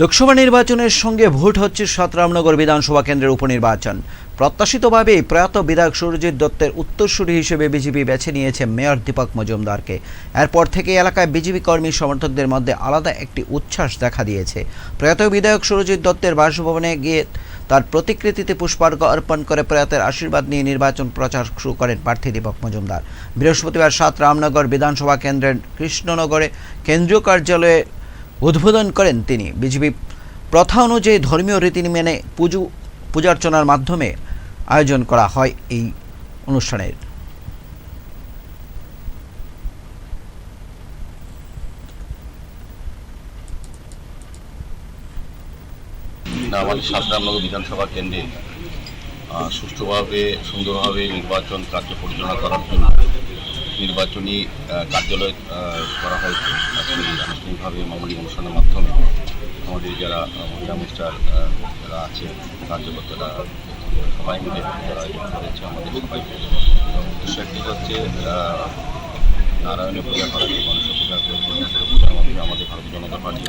লোকসভা নির্বাচনের সঙ্গে ভোট হচ্ছে সতরামনগর বিধানসভা কেন্দ্রের উপনির্বাচন। প্রত্যাশিতভাবে প্রয়াত বিধায়ক সুরজিৎ দত্তের উত্তরসূরি হিসেবে বিজেপি বেছে নিয়েছে মেয়র দীপক মজুমদারকে। এরপর থেকে এলাকায় বিজেপি কর্মী সমর্থকদের মধ্যে আলাদা একটি উচ্ছ্বাস দেখা দিয়েছে। প্রয়াত বিধায়ক সুরজিৎ দত্তের বাসভবনে গিয়ে তার প্রতিকৃতিতে পুষ্পার্ঘ অর্পণ করে প্রয়াতের আশীর্বাদ নিয়ে নির্বাচন প্রচার শুরু করেন প্রার্থী দীপক মজুমদার। বৃহস্পতিবার সাত রামনগর বিধানসভা কেন্দ্রের কৃষ্ণনগরে কেন্দ্রীয় কার্যালয়ে উদ্বোধন করেন তিনি। বিজেপি প্রথা অনুযায়ী ধর্মীয় রীতি মেনে পুজো, পূজার্চনার মাধ্যমে আয়োজন করা হয় এই অনুষ্ঠানের। আমাদের সাতরামনগর বিধানসভা কেন্দ্রে সুষ্ঠুভাবে, সুন্দরভাবে নির্বাচন কার্য পরিচালনা করার জন্য নির্বাচনী কার্যালয় করা হয়েছে। আনুষ্ঠানিকভাবে মামুলি অনুষ্ঠানের মাধ্যমে আমাদের যারা মহিলা মিস্টার যারা আছে কার্যকর্তারা, সবাই মিলে যারা করেছে আমাদের সবাই। উদ্দেশ্য একটি হচ্ছে নারায়ণের পূজা করা গণেশ পূজা করে পূজার মাধ্যমে আমাদের ভারতীয় জনতা পার্টি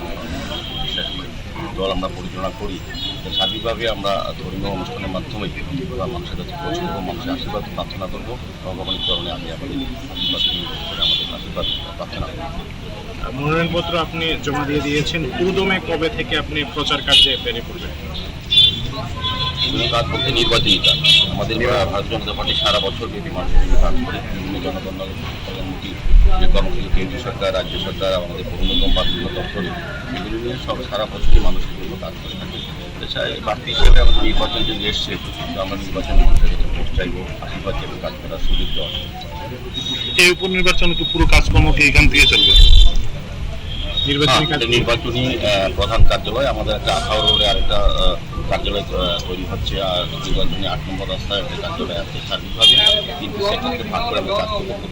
দল আমরা পরিচালনা করি সার্বিকভাবে আমরা ধর্মীয় অনুষ্ঠানের মাধ্যমে মানুষের কাছে পৌঁছে দেবো মানুষের আশীর্বাদ প্রার্থনা করব। ভগবানের চরণে আমি আমাদের আমাদের আশীর্বাদ প্রার্থনা করব। মনোনয়নপত্র আপনি জমা দিয়ে দিয়েছেন। পুরোদমে কবে থেকে আপনি প্রচার কার্যে বেরিয়ে পড়বেন বিভিন্ন কাজ বলতে নির্বাচনী কাজ। আমাদের ভারতীয় জনতা পার্টি সারা বছর ব্যাপী মানুষের জন্য কাজ করে বিভিন্ন যে কর্মসূচি কেন্দ্রীয় সরকার রাজ্য সরকার আমাদের বহুনগম বা দপ্তরে। এগুলো নিয়ে সব সারা বছরই মানুষের জন্য কাজ করে থাকে। এছাড়া বাড়তি হিসেবে আমাদের নির্বাচন যদি এসছে তো আমরা নির্বাচনে মানুষের কাছে ভোট চাইব আশীর্বাদ চাইব কাজ করার সুযোগ দেওয়া এই উপনির্বাচনে কি পুরো কাজকর্ম কি এখান থেকে চলবে? নির্বাচনী প্রধান কার্যালয় আমাদের একটা আঠারো রোডে আরেকটা কার্যালয় তৈরি হচ্ছে, আর নির্বাচনী আট নম্বর রাস্তায় কার্যালয় আছে সার্বিকভাবে। তিনটি সেক্টরকে ভাগ করে আমরা কাজ করব